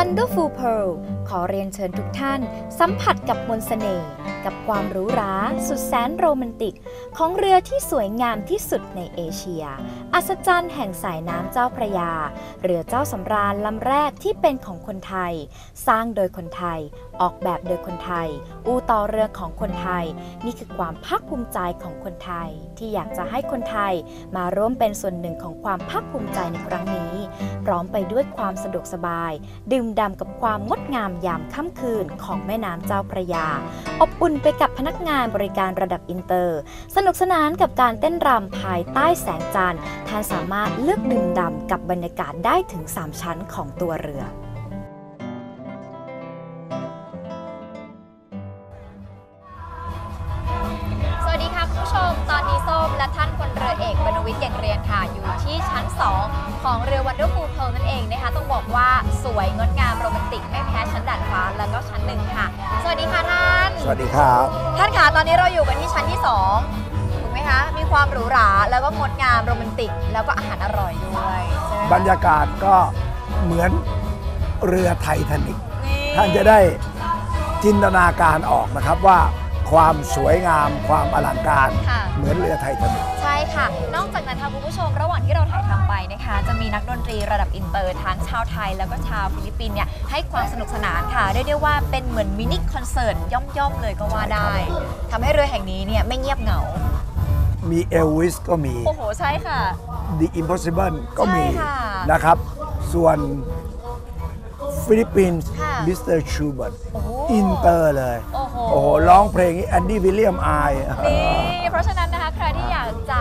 ಒಂದು Wonderful Pearl ขอเรียนเชิญทุกท่าน สัมผัสกับมนสเสน่ห์กับความหรูหราสุดแสนโรแมนติก ของเรือที่สวยงามที่สุดในเอเชีย อัศจรรย์แห่งสายน้ำเจ้าพระยา เรือเจ้าสำราญลำแรกที่เป็นของคนไทย สร้างโดยคนไทย ออกแบบโดยคนไทย อู่ต่อเรือของคนไทย นี่คือความภาคภูมิใจของคนไทย ที่อยากจะให้คนไทย มาร่วมเป็นส่วนหนึ่งของความภาคภูมิใจในครั้งนี้ พร้อมไปด้วยความสะดวกสบาย ดื่มด่ำกับความงดงามยามค่ำคืนของแม่น้ำเจ้าพระยา อบอุ่นไปกับพนักงานบริการระดับอินเตอร์ สนุกสนานกับการเต้นรำภายใต้แสงจันทร์ท่านสามารถเลือกดื่มด่ำกับบรรยากาศได้ถึง 3 ชั้นของตัวเรือ วิทย์เก่งเรียนค่ะ อยู่ที่ชั้น 2 ของเรือวันเดอร์ฟูลเพลนั่นเองนะคะ ต้องบอกว่าสวยงดงามโรแมนติกไม่แพ้ชั้นดาดฟ้าแล้วก็ชั้นหนึ่งค่ะ สวัสดีค่ะท่าน สวัสดีครับ ท่านคะตอนนี้เราอยู่กันที่ชั้นที่ 2 ถูกไหมคะ มีความหรูหราแล้วก็งดงามโรแมนติก แล้วก็อาหารอร่อยด้วยใช่ไหมคะบรรยากาศก็เหมือนเรือไททานิกนี่ท่านจะได้จินตนาการออกนะครับว่าความสวยงามความอลังการค่ะเหมือนเรือไททานิกใช่ ค่ะ นอกจากนั้นค่ะคุณผู้ชมระหว่างที่เราถ่ายทำไปนะคะ จะมีนักดนตรีระดับอินเตอร์ทั้งชาวไทยแล้วก็ชาวฟิลิปปินส์เนี่ยให้ความสนุกสนานค่ะเรียกได้ว่าเป็นเหมือนมินิคอนเสิร์ตย่อมๆเลยก็ว่าได้ทำให้เรือแห่งนี้เนี่ยไม่เงียบเหงา มีเอลวิสก็มี โอ้โหใช่ค่ะ The Impossible ก็มีใช่ค่ะ นะครับ ส่วน ฟิลิปปินส์ค่ะมิสเตอร์ชูเบิร์ตโอ้โหอินเตอร์เลย โอ้โห โอ้โหร้องเพลงนี้แอนดี้วิลเลียมอาย นี่เพราะฉะนั้นนะคะใครที่อยากจะ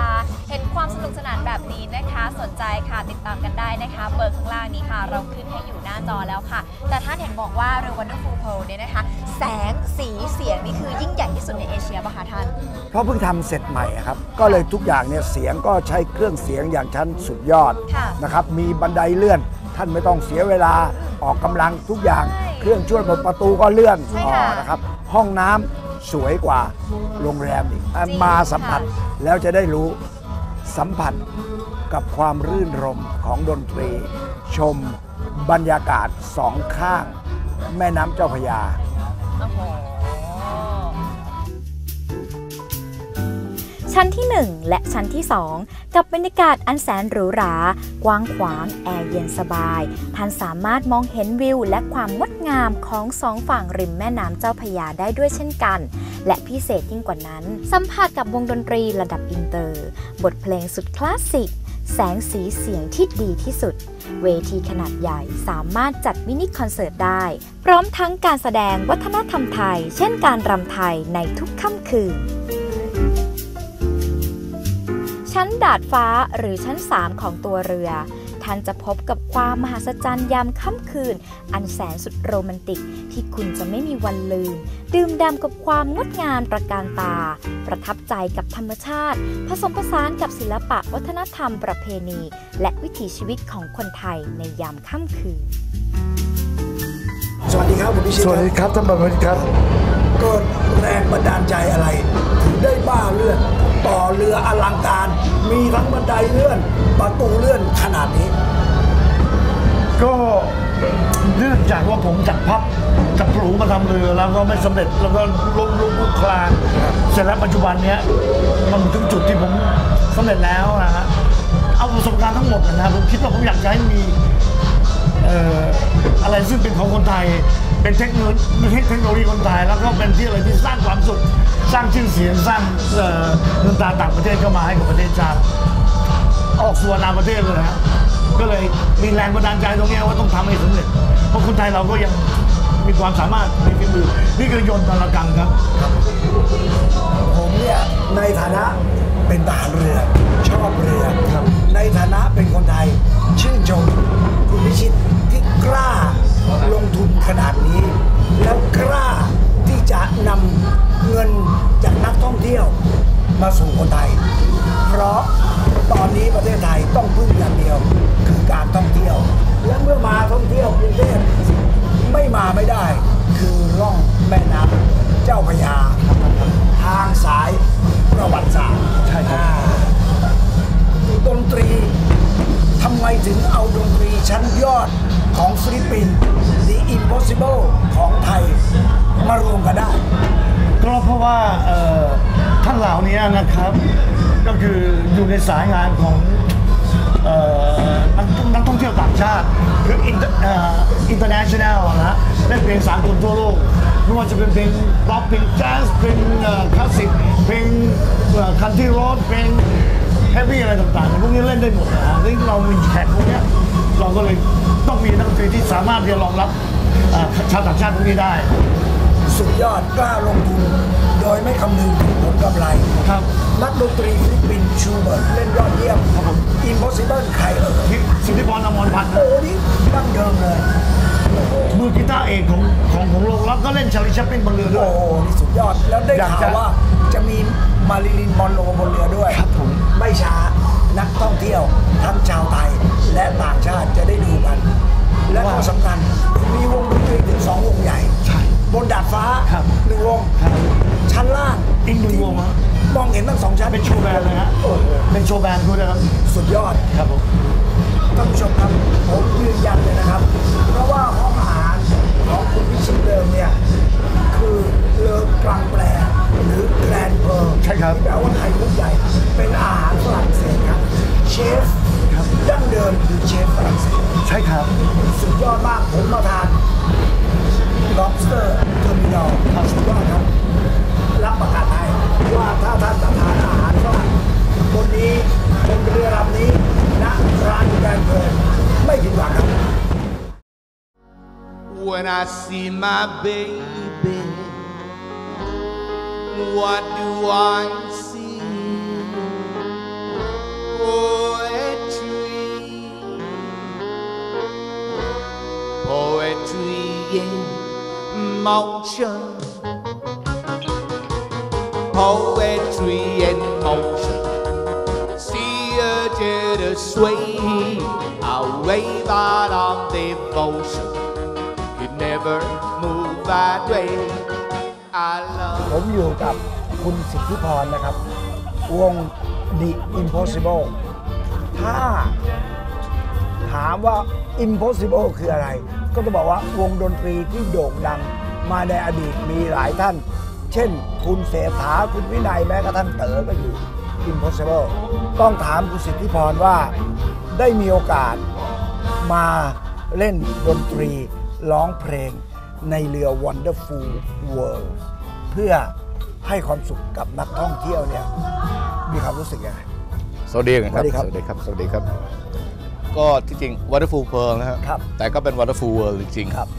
เห็นความสนุกสนานแบบนี้นะคะ สนใจค่ะติดตามกันได้นะคะ เบอร์ข้างล่างนี้ค่ะ เราขึ้นให้อยู่หน้าจอแล้วค่ะ แต่ท่านเห็นบอกว่าเรือ Wonderful Pearl เนี่ยนะคะ แสงสีเสียงนี่คือยิ่งใหญ่ที่สุดในเอเชียป่ะคะท่าน เพราะเพิ่งทำเสร็จใหม่อะครับ ก็เลยทุกอย่างเนี่ยเสียงก็ใช้เครื่องเสียงอย่างชั้นสุดยอดค่ะ นะครับ มีบันไดเลื่อน ท่านไม่ต้องเสียเวลา ออกกำลังทุกอย่างใช่เครื่องช่วยเปิดประตูก็เลื่อนใช่อ๋อค่ะนะครับ ห้องน้ำสวยกว่าโรงแรมอีกอะจริงมาสัมผัสค่ะแล้วจะได้รู้สัมผัสกับความรื่นรมของดนตรี ชมบรรยากาศสองข้าง แม่น้ำเจ้าพระยา โอ้โห ชั้นที่ 1 และชั้นที่ 2 กับบรรยากาศอันแสนหรูหรากว้างขวางแอร์เย็นสบาย ท่านสามารถมองเห็นวิว และความงดงามของสองฝั่งริมแม่น้ำเจ้าพยาได้ด้วยเช่นกัน และพิเศษยิ่งกว่านั้น สัมผัสกับวงดนตรีระดับอินเตอร์ บทเพลงสุดคลาสสิกแสงสีเสียงที่ดีที่สุด เวทีขนาดใหญ่สามารถจัดมินิคอนเสิร์ตได้ พร้อมทั้งการแสดงวัฒนธรรมไทย เช่นการรำไทยในทุกค่ำคืน ชั้นดาดฟ้าหรือชั้น 3 ของตัวเรือ ท่านจะพบกับความมหัศจรรย์ยามค่ำคืน อันแสนสุดโรแมนติก ที่คุณจะไม่มีวันลืม ดื่มด่ำกับความงดงามตระการตา ประทับใจกับธรรมชาติ ผสมผสานกับศิลปะวัฒนธรรมประเพณี และวิถีชีวิตของคนไทยในยามค่ำคืน สวัสดีครับคุณพิชิตสวัสดีครับท่านประธานครับเกิดแรงบันดาลใจอะไรถึงได้บ้าเลื่อน ต่อเรืออลังการ มีทั้งบันไดเลื่อน ประตูเลื่อนขนาดนี้ ก็เนื่องจากว่าผมจัดพับจัดปลูมาทำเรือแล้วก็ไม่สำเร็จแล้วก็ลุกลุกลุกคลานเสร็จแล้วปัจจุบันเนี้ยมันถึงจุดที่ผมสำเร็จแล้วนะฮะเอาประสบการณ์ทั้งหมดนะฮะผมคิดว่าผมอยากจะให้มีอออะไรซึ่งเป็นของคนไทย เป็นเทคโนโลยีเทคโนโลยีคนไทยแล้วก็เป็นที่อะไรที่สร้างความสุข สร้างชื่อเสียงสร้างเอ่อเงินตราต่างประเทศเข้ามาให้กับประเทศชาติออกสู่นานาประเทศเลยฮะก็เลยมีแรงบันดาลใจตรงเนี้ยว่าต้องทำให้สำเร็จ เพราะคนไทยเราก็ยังมีความสามารถมีฝีมือ นี่คือยนต์ตะละกังครับ ผมเนี่ยในฐานะเป็นทหารเรือ ชอบเรือครับในฐานะเป็นคนไทย ชื่นชมคุณพิชิตที่กล้า ลงทุนขนาดนี้ แล้วกล้าที่จะนำเงินจากนักท่องเที่ยวมาสู่คนไทย เพราะตอนนี้ประเทศไทยต้องพึ่งอย่างเดียวคือการท่องเที่ยว และเมื่อมาท่องเที่ยวกรุงเทพไม่มาไม่ได้ คือร่องแม่น้ำเจ้าพรยา ทางสายประวัติศาสตร์ใช่ครับดนตรีทำไมถึงเอาดนตรีชั้นยอดของฟิลิปปินส์ Impossible ของไทยมารวมกันได้ ก็เพราะว่าท่านเหล่านี้นะครับ ก็คืออยู่ในสายงานของนักท่องเที่ยวต่างชาติคืออินเอ่อ international นะฮะเล่นเพลงสากลทั่วโลกไม่ว่าจะเป็นเพลงป๊อปเพลงแจ๊สเพลงคลาสสิกเพลงคันทรีโรดเพลงเฮฟวี่อะไรต่างๆพวกนี้เล่นได้หมดนะซึ่งเรามีแขกพวกนี้เราก็เลยต้องมีนักดนตรีที่สามารถที่จะรองรับ ชาวต่างชาติพวกนี้ได้ สุดยอดกล้าลงทุนโดยไม่คำนึงถึงผลกำไรครับนักดนตรีฟิลิปปินส์ชูเบิร์ตเล่นยอดเยี่ยมครับผม Impossible ใครเอ่ยที่สิทธิพรอมรพันธ์โอ้นี่ดั้งเดิมเลยมือกีตาร์เอกของของของโลกแล้วก็เล่นชาลิชัปปิ้นบนเรือด้วโอ้ยโหนี่สุดยอดแล้วได้อยากข่าจะวว่าจะมีมาริลินมอนโรบนเรือด้วยครับผมไม่ช้านักท่องเที่ยวทั้งชาวไทยและต่างชาติจะได้ดูกัน และก็สำคัญ มีวงดนตรีถึงสองวงใหญ่ ใช่ บนดาดฟ้าครับหนึ่งวง ครับชั้นล่างอีกหนึ่งวงฮะ มองเห็นทั้งสองชั้นเป็นโชว์แบนด์เลยฮะโอ้โหเป็นโชว์แบนด์ด้วยนะครับ สุดยอด ครับผม ท่านผู้ชมครับผมยืนยันเลยนะครับ เพราะว่าห้องอาหารของคุณพิชิตเดิมเนี่ยคือเลอกลางแปลหรือแกรนเพอร์ใช่ครับ ที่แปลว่าไทยมุก ใช่ครับ สุดยอดมากผมมาทาน lobster terminal สุดยอดครับ รับประกันให้ว่าถ้าท่านมาทานอาหารฝรั่งบนนี้บนเรือลำนี้ณร้านแกรนเพอร์ไม่ผิดหวังครับ When I see my baby, what do I see? Motion, poetry in motion. See a jitter sway, I wave out on devotion. Could never move that way. I love. ผมอยู่กับคุณสิทธิพรนะครับ วง The Impossible ถ้าถามว่า Impossible คืออะไร ก็จะบอกว่าวงดนตรีที่โด่งดัง มาในอดีตมีหลายท่าน เช่น คุณเสถาคุณวินัยแม้กระทั่งเต๋อก็อยู่ Impossible ต้องถามคุณสิทธิพรว่าได้มีโอกาสมาเล่นดนตรีร้องเพลงในเรือ Wonderful World เพื่อให้ความสุขกับนักท่องเที่ยวเนี่ยมีความรู้สึกยังไง สวัสดีครับ สวัสดีครับ สวัสดีครับ สวัสดีครับ ก็ที่จริง Wonderful Pearl นะฮะครับ แต่ก็เป็น Wonderful World จริงๆครับเอ่อ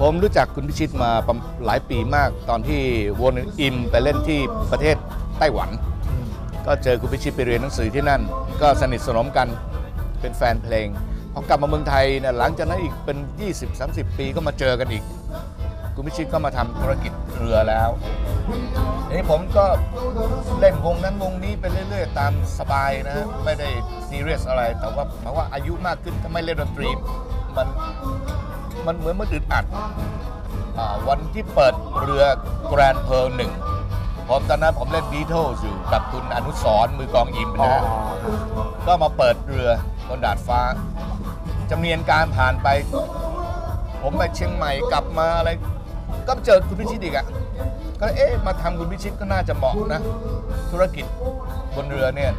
ผมรู้จักคุณพิชิตมาหลายปีมาก ตอนที่วนอิมไปเล่นที่ประเทศไต้หวัน ก็เจอคุณพิชิตไปเรียนหนังสือที่นั่น ก็สนิทสนมกันเป็นแฟนเพลงพอกลับมาเมืองไทยนี่ยหลังจากนั้นอีกเป็น 20-30 ปีก็มาเจอกันอีก คุณพิชิตก็มาทำธุรกิจเรือแล้วนี้ผมก็เล่นวงนั้นวงนี้ไปเรื่อยๆ ตามสบายนะฮะไม่ได้ซีเรียสอะไร แต่ว่าหมายว่าอายุมากขึ้นถ้าไม่เล่นดนตรีมัน มันเหมือนมันอึดอัดอ่าวันที่เปิดเรือแกรนเพ r ร์หนึ่งผมตอนนั้นผมเล่นบีเทิลอยู่กับคุณอนุสรณ์มือกลองยิมนะฮะก็มาเปิดเรือบนดาดฟ้าจำเนียนการผ่านไป ผมไปเชียงใหม่กลับมาอะไร ก็เจอคุณพิชิตอีกอะก็เอ๊ะมาทำคุณพิชิตก็น่าจะเหมาะนะ ธุรกิจบนเรือเนี่ย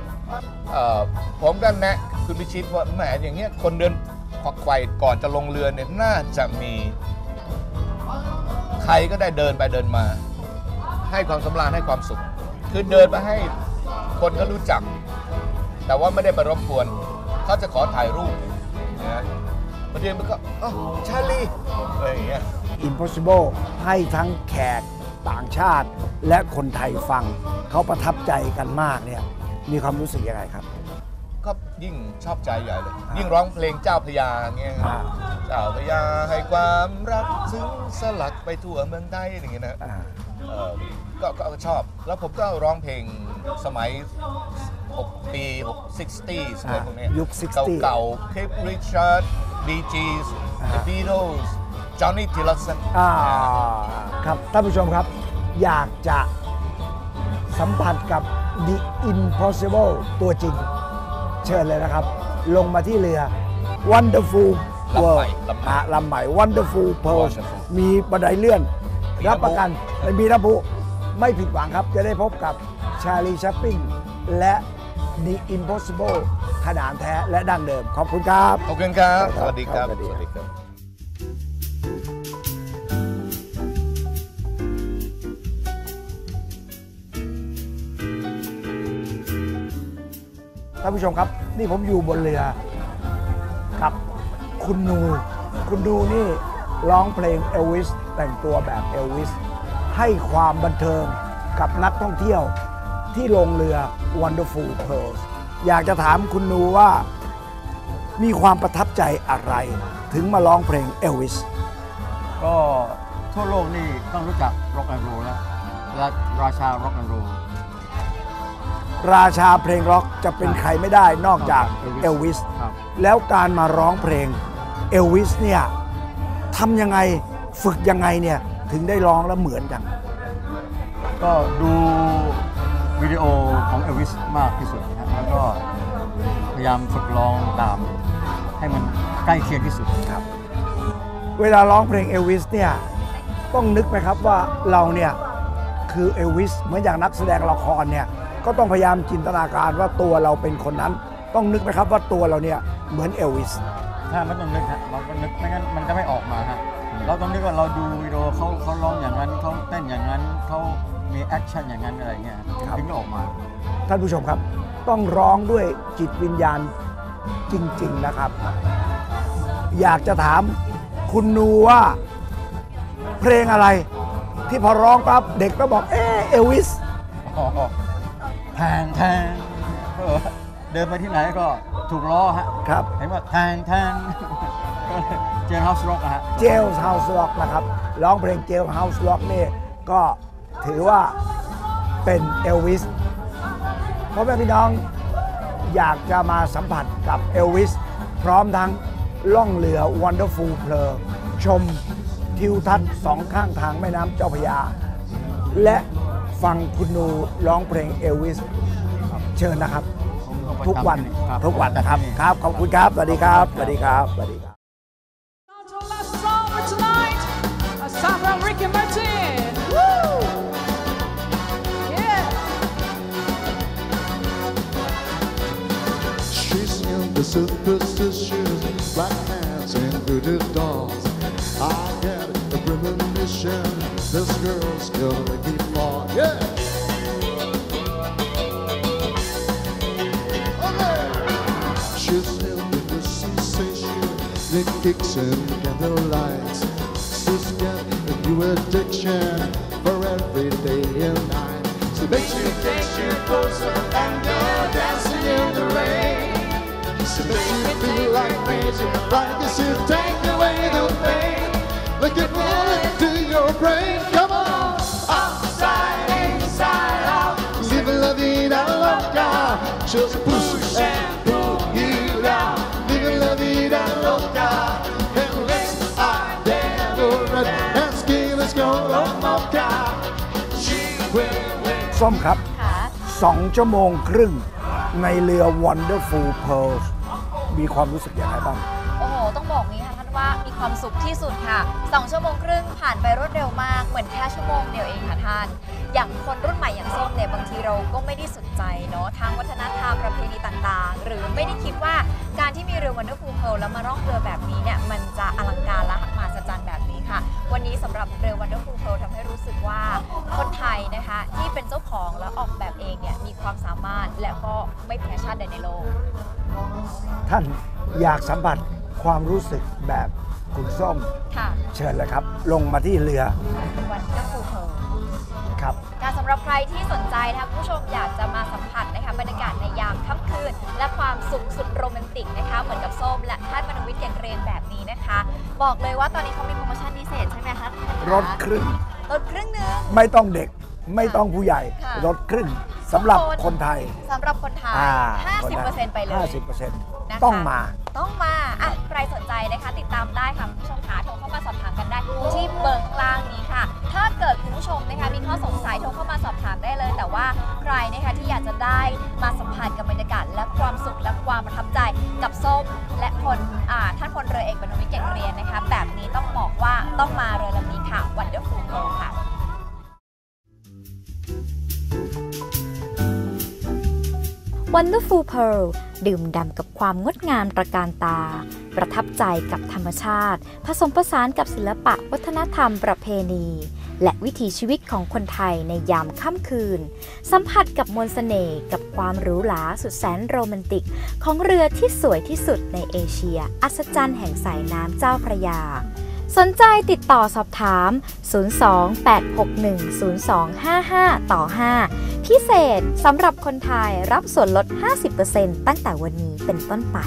เอ่อผมก็แนะคุณพิชิตว่าแหมอย่างเงี้ยคนเดินขวัก ไขว่ก่อนจะลงเรือเนี่ยน่าจะมี ใครก็ได้เดินไปเดินมา ให้ความสำราญให้ความสุข คือเดินไปให้คนก็รู้จัก แต่ว่าไม่ได้ไปรบกวนเขาจะขอถ่ายรูปนะประเดี๋ยวมันก็อ๋อชาลีอะไรอย่างเงี้ย Impossible ให้ทั้งแขกต่างชาติและคนไทยฟัง เขาประทับใจกันมากเนี่ยมีความรู้สึกยังไงครับ ก็ยิ่งชอบใจใหญ่เลย ยิ่งร้องเพลงเจ้าพระยาอย่างเงี้ยครับอ่าเจ้าพระยาให้ความรักซึ้งสลักไปทั่วเมืองไทยอย่างเงี้ยนะอ่าเอ่อก็ก็ก็ชอบ แล้วผมก็ร้องเพลงสมัย 6 ปี6 60s อะไรพวกเนี้ยยุค60 เก่าๆ Cliff Richard Bee Gees The Beatles Johnny Tillotson อ่าครับท่านผู้ชมครับ อยากจะสัมผัสกับ The Impossible ตัวจริง เชิญเลยนะครับ ลงมาที่เรือ Wonderful ลำใหม่ World ลำใหม่อะลำใหม่ Wonderful Pearl Wonderful มีบันไดเลื่อน มีรับน้ำพุ ประกันมีน้ำพุไม่ผิดหวังครับ จะได้พบกับชาลีชัปปิ้งและ The Impossible ขนาดแท้และดั้งเดิม ขอบคุณครับ ขอบคุณครับครับ สวัสดีครับครับสวัสดีครับานผู้ชมครับ นี่ผมอยู่บนเรือกับ คุณนู คุณนูนี่ร้องเพลงเอลวิสแต่งตัวแบบเอลวิสให้ความบันเทิงกับนักท่องเที่ยวที่ลงเรือ Wonderful Pearls อยากจะถามคุณนูว่ามีความประทับใจอะไร ถึงมาร้องเพลงเอลวิสก็ทั่วโลกนี่ต้องรู้จักร็อกแอนด์โรแล้วและราชาร็อกแอนด์โร ราชาเพลงร็อกจะเป็นใครไม่ได้นอกจากเอลวิสครับแล้วการมาร้องเพลงเอลวิสเนี่ยทำยังไงฝึกยังไงเนี่ยถึงได้ร้องแล้วเหมือนกัน ก็ดูวิดีโอของเอลวิสมากที่สุดนะฮะแล้วก็พยายามฝึกร้องตามให้มันใกล้เคียงที่สุดครับ เวลาร้องเพลงเอลวิสเนี่ยต้องนึกไหมครับว่าเราเนี่ยคือเอลวิสเหมือนอย่างนักแสดงละครเนี่ย ก็ต้องพยายามจินตนาการว่าตัวเราเป็นคนนั้น ต้องนึกไหมครับว่าตัวเราเนี่ยเหมือนเอลวิส ถ้าไม่ต้องนึกฮะเราก็นึกไม่งั้นมันจะไม่ออกมาฮะเราต้องนึกว่าเราดูวิดีโอเขาเขาร้องอย่างนั้นเขาเต้นอย่างนั้นเขามีแอคชั่นอย่างนั้นอะไรเงี้ยครับ ถึงจะออกมา ท่านผู้ชมครับ ต้องร้องด้วยจิตวิญญาณจริง ๆ นะครับ อยากจะถามคุณนูว่า เพลงอะไร ที่พอร้องปั๊บเด็กก็บอก เออเอลวิสแทงแทงเออเดินไปที่ไหนก็ถูกล้อฮะครับ เห็นว่าแทงแทงก็เลยเจนเฮาส์ร็อกฮะ เจลส์เฮาส์ล็อกนะครับ ร้องเพลงเจลส์เฮาส์ล็อกนี่ก็ถือว่าเป็นเอลวิสพ่อแม่พี่น้องอยากจะมาสัมผัสกับเอลวิส พร้อมทั้งล่องเรือ Wonderful เพลชมทิวทัศน์สองข้างทางแม่น้ำเจ้าพระยา และ ฟังคุณนูร้องเพลงเอลวิสเชิญนะครับ ทุกวันครับทุกวันนะครับครับขอบคุณครับ สวัสดีครับสวัสดีครับสวัสดีครับ On to our last song for tonight. A song from Ricky Martin. Woo! Yeah. She's in the superstitions, black cats and voodoo dolls. I get a premonition, this girl's gonna keep on. Yeah! She's in the sensation, the kicks and candlelights. She's got a new addiction for every day and night. So makes you get you closer and you're dancing in the rain. She makes you feel like crazy, like you should take away the pain. Like it will into your brain. ส้มครับ ค่ะ 2 ชั่วโมงครึ่งในเรือ Wonderful Pearls มีความรู้สึกอย่างไรบ้าง โอ้โห ต้องบอกนี้ค่ะท่านว่ามีความสุขที่สุดค่ะ2ชั่วโมงครึ่งผ่านไปรวดเร็วมาก เหมือนแค่ชั่วโมงเดียวเองค่ะท่าน อย่างคนรุ่นใหม่อย่างส้มเนี่ยบางทีเราก็ไม่ได้สนใจเนาะทางวัฒนธรรมประเพณีต่างๆ หรือไม่ได้คิดว่าการที่มีเรือวันเดอร์ฟูลเพลแล้วมาร่องเรือแบบนี้เนี่ยมันจะอลังการและมหัศจรรย์แบบนี้ค่ะ วันนี้สำหรับเรือวันเดอร์ฟูลเพลทำให้รู้สึกว่าค นไทยนะคะ ที่เป็นเจ้าของและออกแบบเองเนี่ยมีความสามารถและก็ไม่แพ้ชาติใดในโลก ท่านอยากสัมผัสความรู้สึกแบบคุณส้ม ค่ะ เชิญเลยครับ ลงมาที่เรือวันเดอร์ฟูลเพลครับ ค่ะสำหรับใครที่สนใจนะคะคุณผู้ชมอยากจะมาสัมผัสนะคะบรรยากาศในยามค่ำคืน และความสุขสุดโรแมนติกนะคะเหมือนกับส้มและท่านมนวิทย์อย่างเรนแบบนี้นะคะ บอกเลยว่าตอนนี้เขามีโปรโมชั่นพิเศษใช่ไหมคะรถครึ่ง ลดครึ่งหนึง ไม่ต้องเด็ก ไม่ต้องผู้ใหญ่ค่ะรถครึ่งสำหรับทุกคนคนไทยสำหรับคนไทย อ่า50%ไปเลย50%นะคะ ต้องมา ต้องมาอะใครสนใจนะคะ ติดตามได้ค่ะคุณผู้ชมคะโทรเข้ามาสอบถามกันได้ที่เบอร์ข้างล่าง Wonderful Pearl ดื่มด่ำกับความงดงามตระการตา ประทับใจกับธรรมชาติ ผสมผสานกับศิลปะวัฒนธรรมประเพณี และวิถีชีวิตของคนไทยในยามค่ำคืน สัมผัสกับมนต์เสน่ห์กับความหรูหราสุดแสนโรแมนติก ของเรือที่สวยที่สุดในเอเชีย อัศจรรย์แห่งสายน้ำเจ้าพระยา สนใจติดต่อสอบถาม 028610255 ต่อ 5 พิเศษสำหรับคนไทยรับส่วนลด 50%ตั้งแต่วันนี้เป็นต้นไป